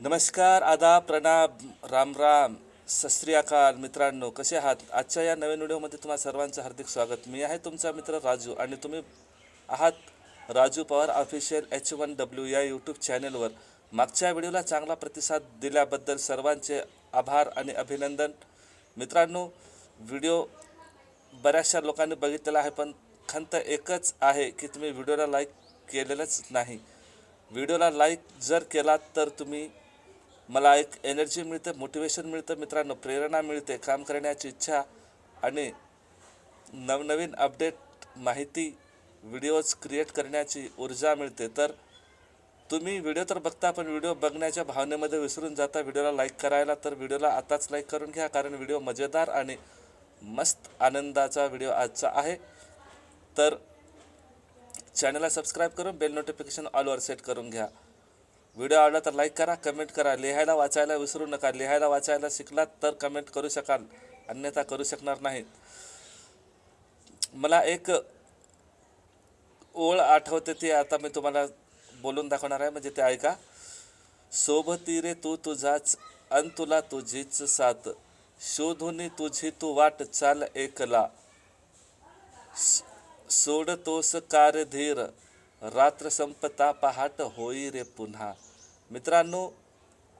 नमस्कार आदाब प्रणाम राम राम सत अकाल मित्रांनो कसे आहात? आजच्या या नवीन व्हिडिओमध्ये तुम्हा सर्वांचं हार्दिक स्वागत. मी आहे तुमचा मित्र राजू आणि तुम्ही आहात Raju Pawar official H one W या यूट्यूब चॅनलवर. मागच्या व्हिडिओला चांगला प्रतिसाद दिल्याबद्दल सर्वांचे आभार आणि अभिनंदन. मित्रांनो व्हिडिओ बऱ्याचशा लोकांनी बघितलेला आहे पण खंत एकच आहे की तुम्ही व्हिडिओला लाईक केलेलंच नाही. व्हिडिओला लाईक जर केलात तर तुम्ही मला एक एनर्जी मिळते मोटिवेशन मिळतं मित्रांनो प्रेरणा मिळते काम करण्याची इच्छा आणि नवनवीन अपडेट माहिती व्हिडिओज क्रिएट करण्याची ऊर्जा मिळते. तर तुम्ही व्हिडिओ तर बघता पण व्हिडिओ बघण्याच्या भावनेमध्ये विसरून जाता. व्हिडिओला लाईक करायला तर व्हिडिओला आताच लाईक करून घ्या कारण व्हिडिओ मजेदार आणि मस्त आनंदाचा व्हिडिओ आजचा आहे. तर चॅनलला सबस्क्राईब करून बेल नोटिफिकेशन ऑलवर सेट करून घ्या. व्हिडिओ आवडला तर लाईक करा कमेंट करा. लिहायला वाचायला विसरू नका. लिहायला वाचायला शिकलात तर कमेंट करू शकाल. अन्यथा करू शकणार नाहीत. मला एक ओळ आठवते ती आता मी तुम्हाला बोलून दाखवणार आहे. म्हणजे ते ऐका. सोबती रे तू तुझाच अन तुला तुझीच साथ. शोधून तुझी तू वाट चाल एकला. सोडतोस कार धीर. रात्र संपता पहाट होई रे पुन्हा. मित्रांनो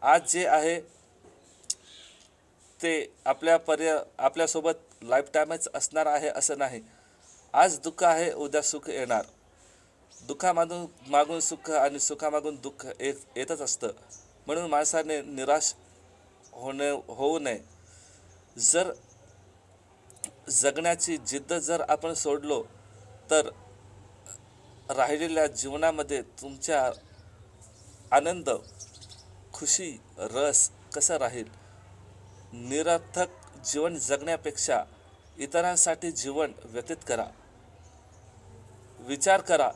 आज जे आहे ते आपल्या पर्य आपल्यासोबत लाईफ टाईमच असणार आहे असं नाही. आज दुःख आहे उद्या सुख येणार. दुःखामागून मागून सुख आणि सुखामागून दुःख येत येतच असतं. म्हणून माणसाने निराश होणे होऊ नये. जर जगण्याची जिद्द जर आपण सोडलो तर राहिलेल्या जीवनामध्ये तुमच्या आनंद खुशी रस कसा राहील? निरर्थक जीवन जगण्यापेक्षा इतरांसाठी जीवन व्यतीत करा. विचार करा.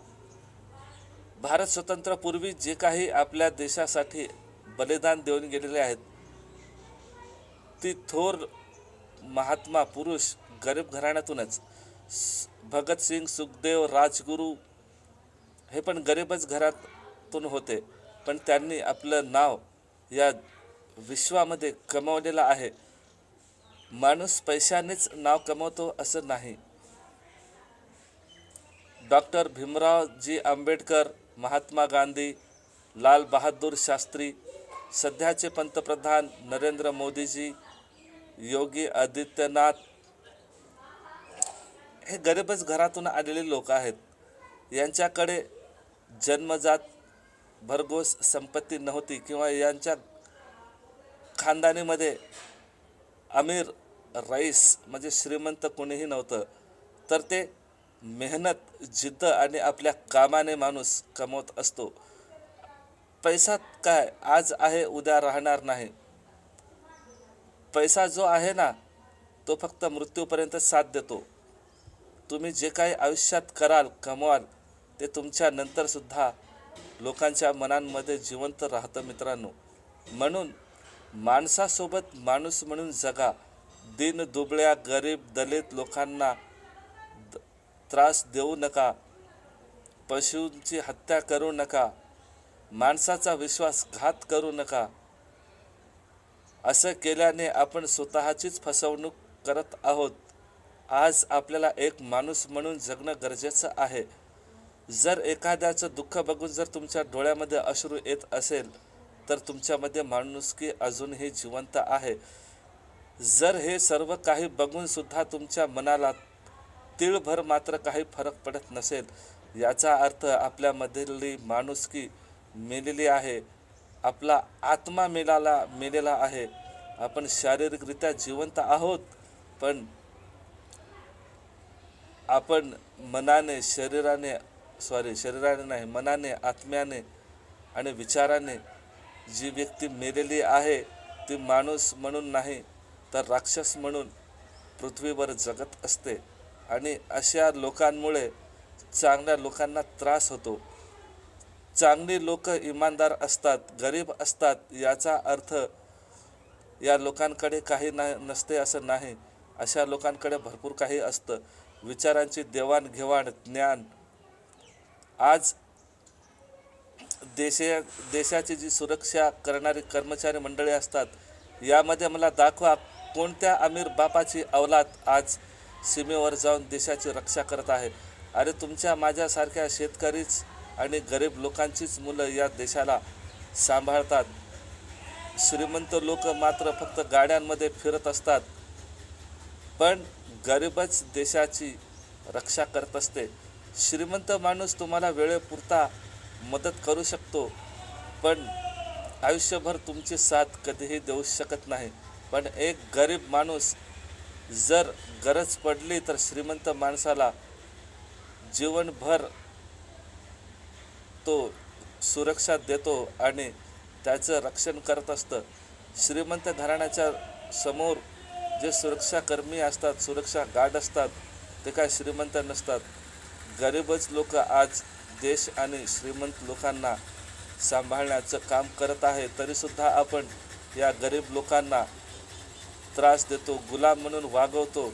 भारत स्वतंत्रपूर्वी जे काही आपल्या देशासाठी बलिदान देऊन गेलेले आहेत ती थोर महात्मा पुरुष गरीब घराण्यातूनच. भगतसिंग सुखदेव राजगुरू हे पण गरीबच घरातून होते पण त्यांनी आपलं नाव या विश्वामध्ये कमवलेलं आहे. माणूस पैशानेच नाव कमवतो असं नाही. डॉक्टर भीमरावजी आंबेडकर महात्मा गांधी लाल बहादूर शास्त्री सध्याचे पंतप्रधान नरेंद्र मोदीजी योगी आदित्यनाथ हे गरीबच घरातून आलेले लोक आहेत. यांच्याकडे जन्मजात भरघोस संपत्ती नव्हती किंवा यांच्या खानदानीमध्ये अमीर रईस म्हणजे श्रीमंत कोणीही नव्हतं तर ते मेहनत जिद्द आणि आपल्या कामाने माणूस कमवत असतो. पैसा काय? आज आहे उद्या राहणार नाही. पैसा जो आहे ना तो फक्त मृत्यूपर्यंत साथ देतो. तुम्ही जे काही आयुष्यात कराल कमवाल ते तुमच्या नंतरसुद्धा लोकांच्या मनांमध्ये जिवंत राहतं मित्रांनो. म्हणून माणसासोबत माणूस म्हणून जगा. दिन दुबळ्या गरीब दलित लोकांना द- त्रास देऊ नका. पशूंची हत्या करू नका. माणसाचा विश्वासघात करू नका. असं केल्याने आपण स्वतःचीच फसवणूक करत आहोत. आज आपल्याला एक माणूस म्हणून जगणं गरजेचं आहे. जर एखाद्याचं दुःख बघून जर तुमच्या डोळ्यामध्ये अश्रू येत असेल तर तुमच्यामध्ये माणुसकी अजूनही जिवंत आहे. जर हे सर्व काही बघून सुद्धा तुमच्या मनाला तिळभर मात्र काही फरक पडत नसेल याचा अर्थ आपल्यामधली माणुसकी मेलेली आहे आपला आत्मा मेलाला मेलेला आहे. आपण शारीरिकरित्या जिवंत आहोत पण आपण मनाने शरीराने सॉरी शरीराने नाही मनाने आत्म्याने आणि विचाराने जी व्यक्ती मेलेली आहे ती माणूस म्हणून नाही तर राक्षस म्हणून पृथ्वीवर जगत असते. आणि अशा लोकांमुळे चांगल्या लोकांना त्रास होतो. चांगली लोक इमानदार असतात गरीब असतात याचा अर्थ या लोकांकडे काही ना नसते असं नाही. अशा लोकांकडे भरपूर काही असतं. विचारांची देवाणघेवाण ज्ञान आज देशे देशाची जी सुरक्षा करणारी कर्मचारी मंडळी असतात यामध्ये मला दाखवा कोणत्या अमीर बापाची अवलाद आज सीमेवर जाऊन देशाची रक्षा करत आहे. अरे तुमच्या माझ्यासारख्या शेतकरीच आणि गरीब लोकांचीच मुलं या देशाला सांभाळतात. श्रीमंत लोक मात्र फक्त गाड्यांमध्ये फिरत असतात पण गरीबच देशाची रक्षा करत असते. श्रीमंत माणूस तुम्हाला वेळेपुरता मदत करू शकतो पण आयुष्यभर तुमची साथ कधीही देऊ शकत नाही. पण एक गरीब माणूस जर गरज पडली तर श्रीमंत माणसाला जीवनभर तो सुरक्षा देतो आणि त्याचं रक्षण करत असतं. श्रीमंत घराण्याच्या समोर जे सुरक्षाकर्मी असतात सुरक्षा गार्ड असतात ते काय श्रीमंत नसतात. गरीबच लोक आज देश आणि श्रीमंत लोकांना सांभाळण्याचं काम करत आहे. तरीसुद्धा आपण या गरीब लोकांना त्रास देतो गुलाम म्हणून वागवतो.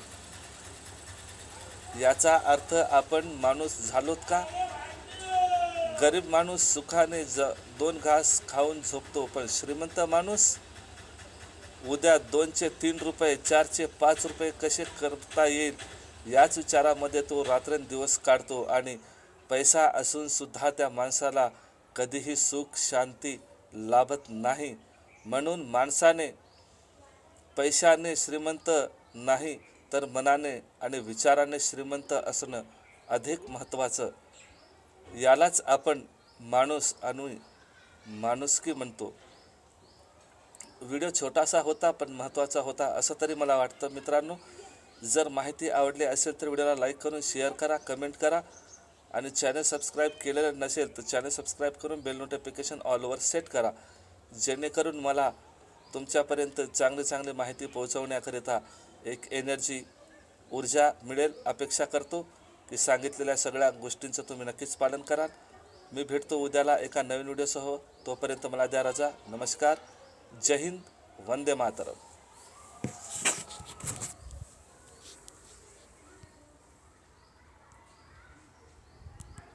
याचा अर्थ आपण माणूस झालोत का? गरीब माणूस सुखाने ज दोन घास खाऊन झोपतो पण श्रीमंत माणूस उद्या दोनचे तीन रुपये चारचे पाच रुपये कसे करता येईल? याच विचारामध्ये तो रात्रंदिवस काढतो आणि पैसा असून सुद्धा त्या माणसाला कधीही सुख शांती लाभत नाही. म्हणून माणसाने पैशाने श्रीमंत नाही तर मनाने आणि विचाराने श्रीमंत असणं अधिक महत्त्वाचं. यालाच आपण माणूस आणि माणुसकी म्हणतो. व्हिडिओ छोटासा होता पण महत्त्वाचा होता असं तरी मला वाटतं मित्रांनो. जर माहिती आवडली असेल तर व्हिडिओला लाईक करून शेअर करा कमेंट करा. आणि चॅनल सबस्क्राईब केलेलं नसेल तर चॅनल सबस्क्राईब करून बेल नोटिफिकेशन ऑलवर सेट करा. जेणेकरून मला तुमच्यापर्यंत चांगली चांगली माहिती पोहोचवण्याकरिता एक एनर्जी ऊर्जा मिळेल. अपेक्षा करतो की सांगितलेल्या सगळ्या गोष्टींचं तुम्ही नक्कीच पालन कराल. मी भेटतो उद्याला एका नवीन व्हिडिओसह तोपर्यंत मला द्या रजा. नमस्कार. जय हिंद. वंदे मातरम.